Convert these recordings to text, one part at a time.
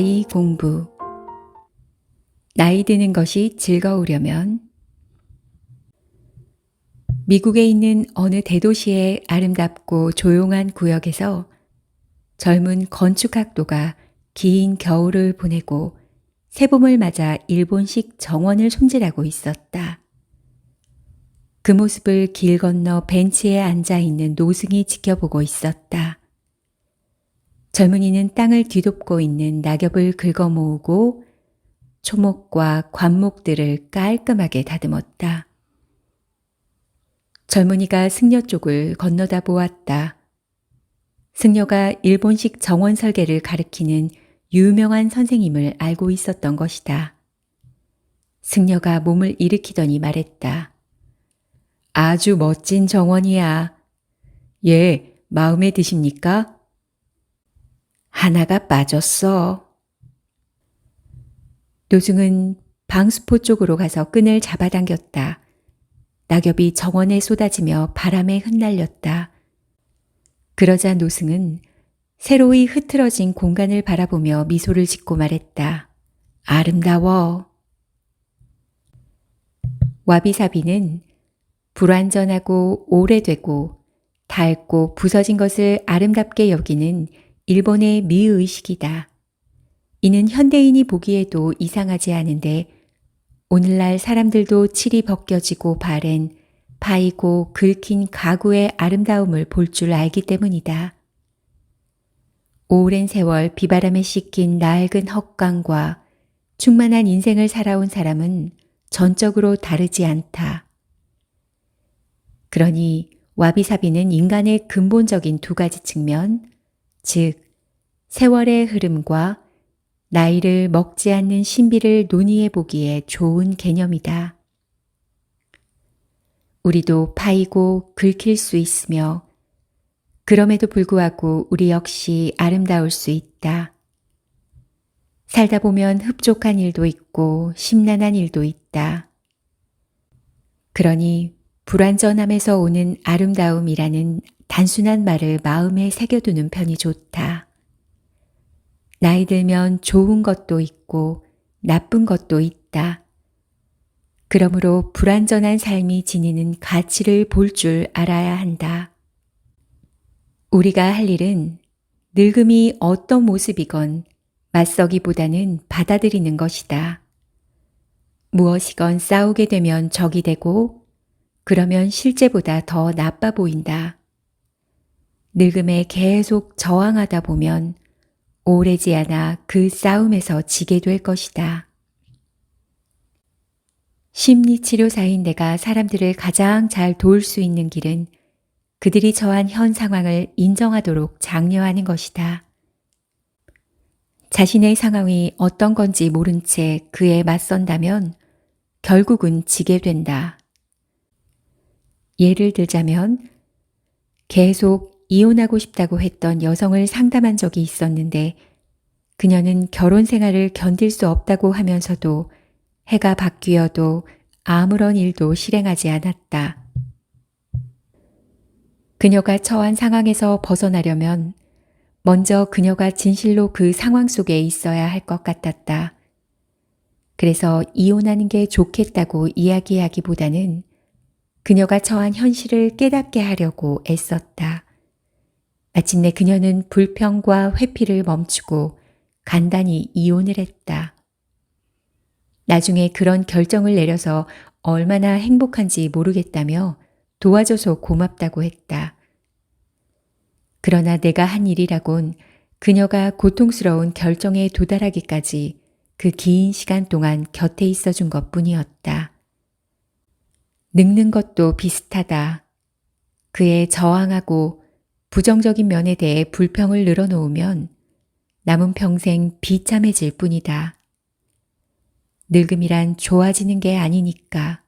아이 공부 나이 드는 것이 즐거우려면 미국에 있는 어느 대도시의 아름답고 조용한 구역에서 젊은 건축학도가 긴 겨울을 보내고 새봄을 맞아 일본식 정원을 손질하고 있었다. 그 모습을 길 건너 벤치에 앉아 있는 노승이 지켜보고 있었다. 젊은이는 땅을 뒤덮고 있는 낙엽을 긁어 모으고 초목과 관목들을 깔끔하게 다듬었다. 젊은이가 승려 쪽을 건너다 보았다. 승려가 일본식 정원 설계를 가리키는 유명한 선생님을 알고 있었던 것이다. 승려가 몸을 일으키더니 말했다. 아주 멋진 정원이야. 예, 마음에 드십니까? 하나가 빠졌어. 노중은 방수포 쪽으로 가서 끈을 잡아당겼다. 낙엽이 정원에 쏟아지며 바람에 흩날렸다. 그러자 노승은 새로이 흐트러진 공간을 바라보며 미소를 짓고 말했다. 아름다워. 와비사비는 불완전하고 오래되고 닳고 부서진 것을 아름답게 여기는 일본의 미의식이다. 이는 현대인이 보기에도 이상하지 않은데 오늘날 사람들도 칠이 벗겨지고 바랜 파이고 긁힌 가구의 아름다움을 볼 줄 알기 때문이다. 오랜 세월 비바람에 씻긴 낡은 헛강과 충만한 인생을 살아온 사람은 전적으로 다르지 않다. 그러니 와비사비는 인간의 근본적인 두 가지 측면, 즉, 세월의 흐름과 나이를 먹지 않는 신비를 논의해 보기에 좋은 개념이다. 우리도 파이고 긁힐 수 있으며 그럼에도 불구하고 우리 역시 아름다울 수 있다. 살다 보면 흡족한 일도 있고 심란한 일도 있다. 그러니 불완전함에서 오는 아름다움이라는 단순한 말을 마음에 새겨두는 편이 좋다. 나이 들면 좋은 것도 있고 나쁜 것도 있다. 그러므로 불완전한 삶이 지니는 가치를 볼 줄 알아야 한다. 우리가 할 일은 늙음이 어떤 모습이건 맞서기보다는 받아들이는 것이다. 무엇이건 싸우게 되면 적이 되고 그러면 실제보다 더 나빠 보인다. 늙음에 계속 저항하다 보면 오래지 않아 그 싸움에서 지게 될 것이다. 심리치료사인 내가 사람들을 가장 잘 도울 수 있는 길은 그들이 처한 현 상황을 인정하도록 장려하는 것이다. 자신의 상황이 어떤 건지 모른 채 그에 맞선다면 결국은 지게 된다. 예를 들자면 계속 이혼하고 싶다고 했던 여성을 상담한 적이 있었는데 그녀는 결혼 생활을 견딜 수 없다고 하면서도 해가 바뀌어도 아무런 일도 실행하지 않았다. 그녀가 처한 상황에서 벗어나려면 먼저 그녀가 진실로 그 상황 속에 있어야 할 것 같았다. 그래서 이혼하는 게 좋겠다고 이야기하기보다는 그녀가 처한 현실을 깨닫게 하려고 애썼다. 마침내 그녀는 불평과 회피를 멈추고 간단히 이혼을 했다. 나중에 그런 결정을 내려서 얼마나 행복한지 모르겠다며 도와줘서 고맙다고 했다. 그러나 내가 한 일이라곤 그녀가 고통스러운 결정에 도달하기까지 그 긴 시간 동안 곁에 있어 준 것 뿐이었다. 늙는 것도 비슷하다. 그의 저항하고 부정적인 면에 대해 불평을 늘어놓으면 남은 평생 비참해질 뿐이다. 늙음이란 좋아지는 게 아니니까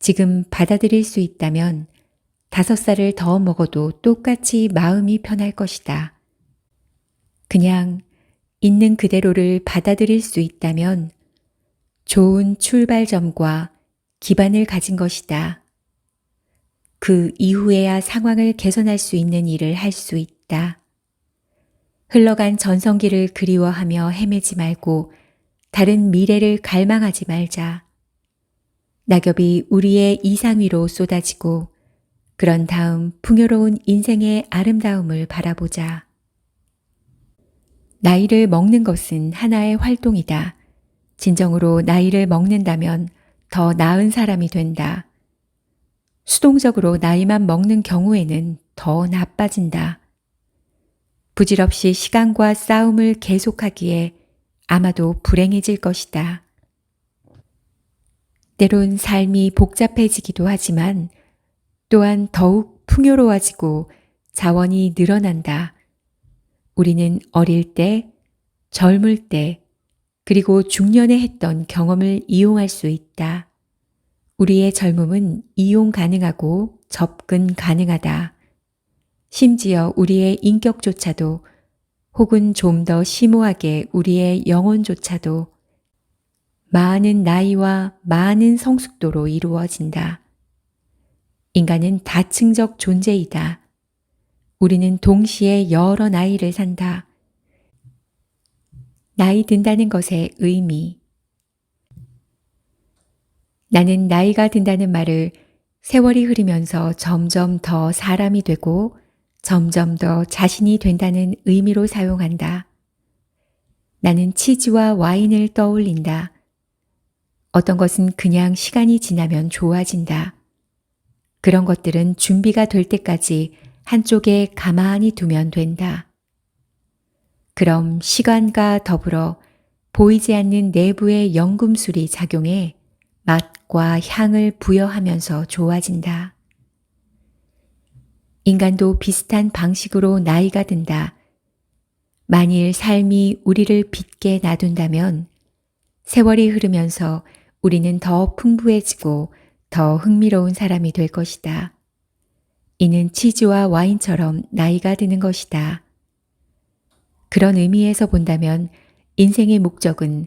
지금 받아들일 수 있다면 다섯 살을 더 먹어도 똑같이 마음이 편할 것이다. 그냥 있는 그대로를 받아들일 수 있다면 좋은 출발점과 기반을 가진 것이다. 그 이후에야 상황을 개선할 수 있는 일을 할 수 있다. 흘러간 전성기를 그리워하며 헤매지 말고 다른 미래를 갈망하지 말자. 낙엽이 우리의 이상 위로 쏟아지고 그런 다음 풍요로운 인생의 아름다움을 바라보자. 나이를 먹는 것은 하나의 활동이다. 진정으로 나이를 먹는다면 더 나은 사람이 된다. 수동적으로 나이만 먹는 경우에는 더 나빠진다. 부질없이 시간과 싸움을 계속하기에 아마도 불행해질 것이다. 때론 삶이 복잡해지기도 하지만 또한 더욱 풍요로워지고 자원이 늘어난다. 우리는 어릴 때, 젊을 때, 그리고 중년에 했던 경험을 이용할 수 있다. 우리의 젊음은 이용 가능하고 접근 가능하다. 심지어 우리의 인격조차도 혹은 좀 더 심오하게 우리의 영혼조차도 많은 나이와 많은 성숙도로 이루어진다. 인간은 다층적 존재이다. 우리는 동시에 여러 나이를 산다. 나이 든다는 것의 의미. 나는 나이가 든다는 말을 세월이 흐르면서 점점 더 사람이 되고 점점 더 자신이 된다는 의미로 사용한다. 나는 치즈와 와인을 떠올린다. 어떤 것은 그냥 시간이 지나면 좋아진다. 그런 것들은 준비가 될 때까지 한쪽에 가만히 두면 된다. 그럼 시간과 더불어 보이지 않는 내부의 연금술이 작용해 맛과 향을 부여하면서 좋아진다. 인간도 비슷한 방식으로 나이가 든다. 만일 삶이 우리를 빚게 놔둔다면 세월이 흐르면서 우리는 더 풍부해지고 더 흥미로운 사람이 될 것이다. 이는 치즈와 와인처럼 나이가 드는 것이다. 그런 의미에서 본다면 인생의 목적은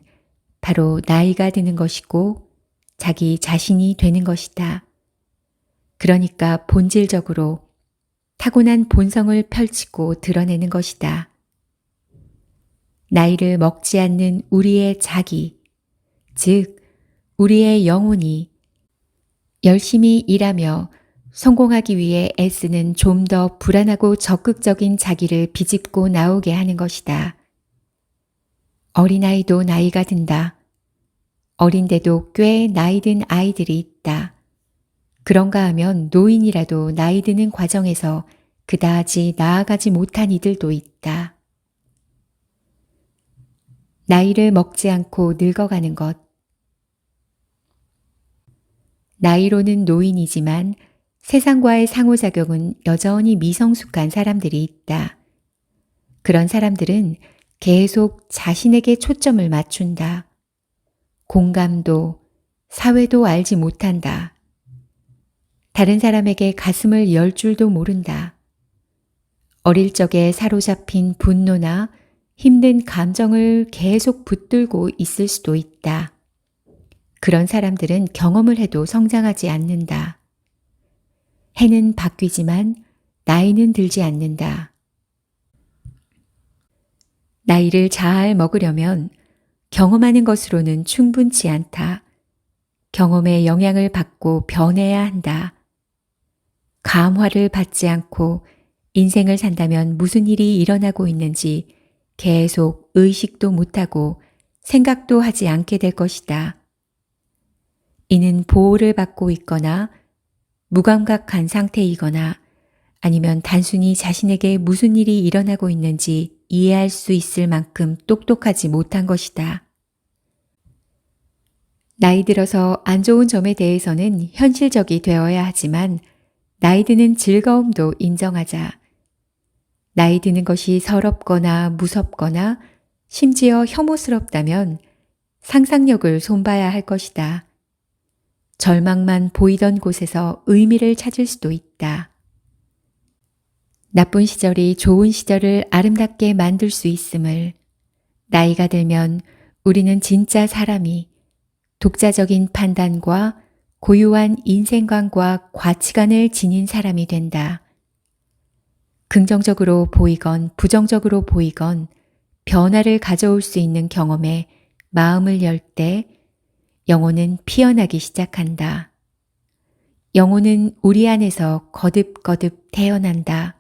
바로 나이가 드는 것이고 자기 자신이 되는 것이다. 그러니까 본질적으로 타고난 본성을 펼치고 드러내는 것이다. 나이를 먹지 않는 우리의 자기, 즉, 우리의 영혼이 열심히 일하며 성공하기 위해 애쓰는 좀 더 불안하고 적극적인 자기를 비집고 나오게 하는 것이다. 어린아이도 나이가 든다. 어린데도 꽤 나이 든 아이들이 있다. 그런가 하면 노인이라도 나이 드는 과정에서 그다지 나아가지 못한 이들도 있다. 나이를 먹지 않고 늙어가는 것. 나이로는 노인이지만 세상과의 상호작용은 여전히 미성숙한 사람들이 있다. 그런 사람들은 계속 자신에게 초점을 맞춘다. 공감도, 사회도 알지 못한다. 다른 사람에게 가슴을 열 줄도 모른다. 어릴 적에 사로잡힌 분노나 힘든 감정을 계속 붙들고 있을 수도 있다. 그런 사람들은 경험을 해도 성장하지 않는다. 해는 바뀌지만 나이는 들지 않는다. 나이를 잘 먹으려면 경험하는 것으로는 충분치 않다. 경험의 영향을 받고 변해야 한다. 감화를 받지 않고 인생을 산다면 무슨 일이 일어나고 있는지 계속 의식도 못하고 생각도 하지 않게 될 것이다. 이는 보호를 받고 있거나 무감각한 상태이거나 아니면 단순히 자신에게 무슨 일이 일어나고 있는지 이해할 수 있을 만큼 똑똑하지 못한 것이다. 나이 들어서 안 좋은 점에 대해서는 현실적이 되어야 하지만 나이 드는 즐거움도 인정하자. 나이 드는 것이 서럽거나 무섭거나 심지어 혐오스럽다면 상상력을 손봐야 할 것이다. 절망만 보이던 곳에서 의미를 찾을 수도 있다. 나쁜 시절이 좋은 시절을 아름답게 만들 수 있음을 나이가 들면 우리는 진짜 사람이 독자적인 판단과 고유한 인생관과 가치관을 지닌 사람이 된다. 긍정적으로 보이건 부정적으로 보이건 변화를 가져올 수 있는 경험에 마음을 열 때 영혼은 피어나기 시작한다. 영혼은 우리 안에서 거듭거듭 태어난다.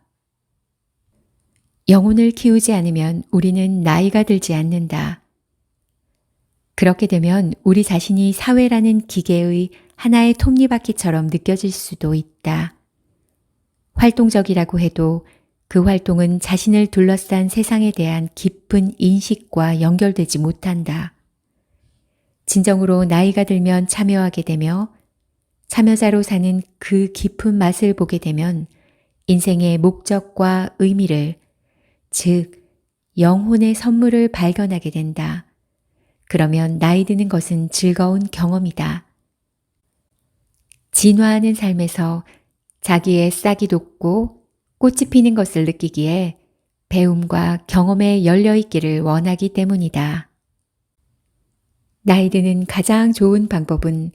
영혼을 키우지 않으면 우리는 나이가 들지 않는다. 그렇게 되면 우리 자신이 사회라는 기계의 하나의 톱니바퀴처럼 느껴질 수도 있다. 활동적이라고 해도 그 활동은 자신을 둘러싼 세상에 대한 깊은 인식과 연결되지 못한다. 진정으로 나이가 들면 참여하게 되며 참여자로 사는 그 깊은 맛을 보게 되면 인생의 목적과 의미를, 즉, 영혼의 선물을 발견하게 된다. 그러면 나이 드는 것은 즐거운 경험이다. 진화하는 삶에서 자기의 싹이 돋고 꽃이 피는 것을 느끼기에 배움과 경험에 열려 있기를 원하기 때문이다. 나이 드는 가장 좋은 방법은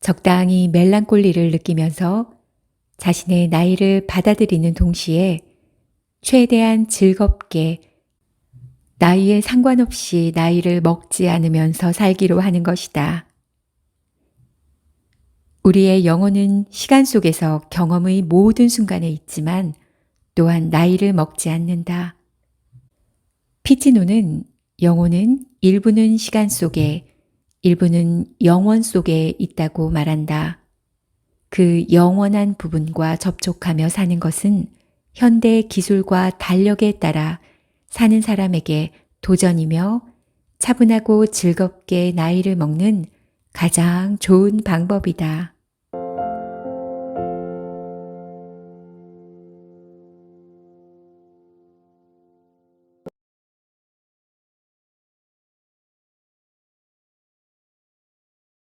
적당히 멜랑꼴리를 느끼면서 자신의 나이를 받아들이는 동시에 최대한 즐겁게 나이에 상관없이 나이를 먹지 않으면서 살기로 하는 것이다. 우리의 영혼은 시간 속에서 경험의 모든 순간에 있지만 또한 나이를 먹지 않는다. 피치노는 영혼은 일부는 시간 속에, 일부는 영원 속에 있다고 말한다. 그 영원한 부분과 접촉하며 사는 것은 현대 기술과 달력에 따라 사는 사람에게 도전이며 차분하고 즐겁게 나이를 먹는 가장 좋은 방법이다.